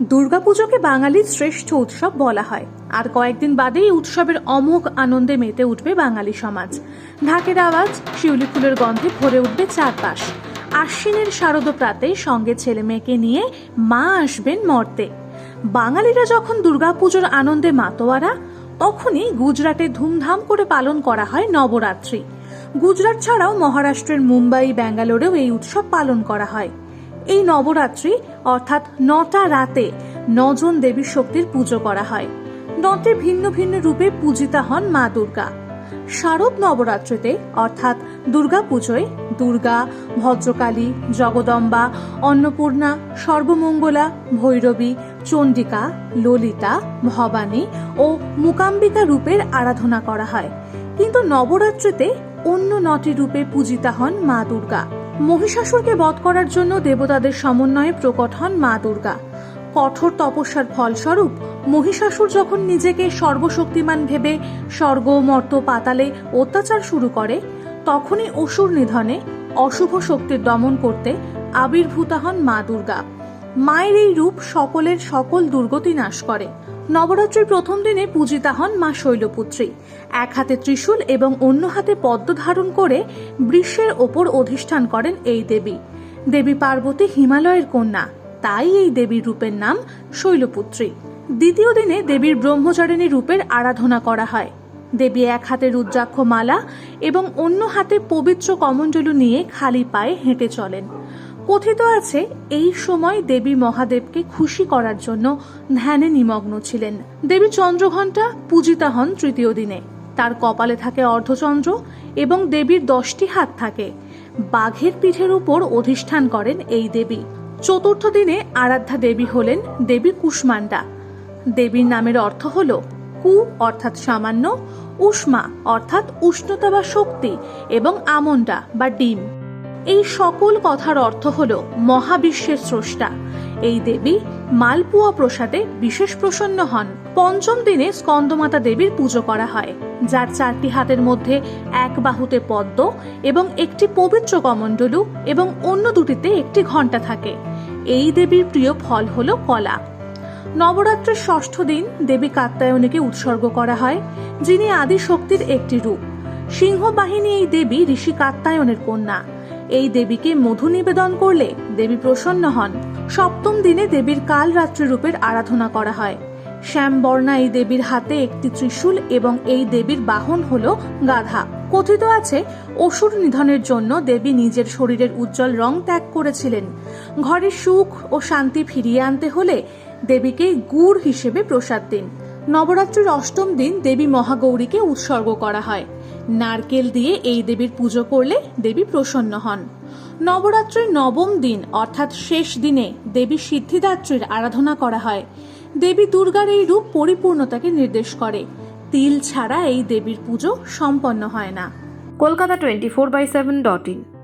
দুর্গাপুজোকে বাঙালির শ্রেষ্ঠ উৎসব বলা হয়। আর কয়েকদিন বাদেই উৎসবের অমোঘ আনন্দে মেতে উঠবে বাঙালি সমাজ। ঢাকের আওয়াজ, শিউলি ফুলের গন্ধে ভরে উঠবে চারপাশ। আশ্বিনের শারদ প্রাতে সঙ্গে ছেলে মেয়েকে নিয়ে মা আসবেন মর্তে। বাঙালিরা যখন দুর্গাপুজোর আনন্দে মাতোয়ারা, তখনই গুজরাটে ধুমধাম করে পালন করা হয় নবরাত্রি। গুজরাট ছাড়াও মহারাষ্ট্রের মুম্বাই, ব্যাঙ্গালোরেও এই উৎসব পালন করা হয়। এই নবরাত্রি, অর্থাৎ নটা রাতে নজন দেবী শক্তির পুজো করা হয়। নটে ভিন্ন ভিন্ন রূপে পূজিতা হন মা দুর্গা। শারদ নবরাত্রিতে, অর্থাৎ দুর্গা পুজোয়, দুর্গা, ভদ্রকালী, জগদম্বা, অন্নপূর্ণা, সর্বমঙ্গলা, ভৈরবী, চণ্ডিকা, ললিতা, ভবানী ও মুকাম্বিকা রূপের আরাধনা করা হয়। কিন্তু নবরাত্রিতে অন্য নটি রূপে পূজিতা হন মা দুর্গা। মহিষাসুরকে বধ করার জন্য দেবতাদের সমন্বয়ে প্রকট হন মা দুর্গা। কঠোর তপস্যার ফলস্বরূপ মহিষাসুর যখন নিজেকে সর্বশক্তিমান ভেবে স্বর্গ, মর্ত, পাতালে অত্যাচার শুরু করে, তখনই অসুর নিধনে অশুভ শক্তির দমন করতে আবির্ভূতা হন মা দুর্গা। মায়ের এই রূপ সকলের সকল দুর্গতি নাশ করে। নবরাত্রির প্রথম দিনে পূজিতা হন মা শৈলপুত্রী। এক হাতে ত্রিশূল এবং অন্য হাতে পদ্ম ধারণ করে বৃষের ওপর অধিষ্ঠান করেন এই দেবী। দেবী পার্বতী হিমালয়ের কন্যা, তাই এই দেবীর রূপের নাম শৈলপুত্রী। দ্বিতীয় দিনে দেবীর ব্রহ্মচারিণী রূপের আরাধনা করা হয়। দেবী এক হাতে রুদ্রাক্ষ মালা এবং অন্য হাতে পবিত্র কমণ্ডলু নিয়ে খালি পায়ে হেঁটে চলেন। কথিত আছে, এই সময় দেবী মহাদেবকে খুশি করার জন্য ধ্যানে নিমগ্ন ছিলেন। দেবী চন্দ্রঘণ্টা পূজিতা হন তৃতীয় দিনে। তার কপালে থাকে অর্ধচন্দ্র এবং দেবীর দশটি হাত থাকে। বাঘের পিঠের উপর অধিষ্ঠান করেন এই দেবী। চতুর্থ দিনে আরাধ্যা দেবী হলেন দেবী কুষ্মান্ডা দেবীর নামের অর্থ হল কু অর্থাৎ সামান্য, উষ্মা অর্থাৎ উষ্ণতা বা শক্তি এবং আমন্ডা বা ডিম। এই সকল কথার অর্থ হল মহাবিশ্বের স্রষ্টা। এই দেবী মালপুয়া প্রসাদে বিশেষ প্রসন্ন হন। পঞ্চম দিনে স্কন্দমাতা দেবীর পুজো করা হয়, যার চারটি হাতের মধ্যে এক বাহুতে পদ্ম এবং একটি পবিত্র কমণ্ডলু এবং অন্য দুটিতে একটি ঘণ্টা থাকে। এই দেবীর প্রিয় ফল হল কলা। নবরাত্রির ষষ্ঠ দিন দেবী কাত্যায়নীকে উৎসর্গ করা হয়, যিনি আদি শক্তির একটি রূপ। সিংহবাহিনী এই দেবী ঋষি কাত্যায়নের কন্যা। এই দেবীকে মধু নিবেদন করলে দেবী প্রসন্ন হন। সপ্তম দিনে দেবীর কাল রাত্রি রূপের আরাধনা করা হয়। শ্যামবর্ণা এই দেবীর হাতে একটি ত্রিশূল এবং এই দেবীর বাহন হল গাধা। কথিত আছে, অসুর নিধনের জন্য দেবী নিজের শরীরের উজ্জ্বল রং ত্যাগ করেছিলেন। ঘরে সুখ ও শান্তি ফিরিয়ে আনতে হলে দেবীকে গুড় হিসেবে প্রসাদ দিন। নবরাত্রির অষ্টম দিন দেবী মহাগৌরীকে উৎসর্গ করা হয়। নারকেল দিয়ে এই দেবীর পুজো করলে দেবী প্রসন্ন হন। নবরাত্রির নবম দিন, অর্থাৎ শেষ দিনে দেবী সিদ্ধিদাত্রীর আরাধনা করা হয়। দেবী দুর্গার এই রূপ পরিপূর্ণতাকে নির্দেশ করে। তিল ছাড়া এই দেবীর পুজো সম্পন্ন হয় না। Kolkata twenty four by seven dot in.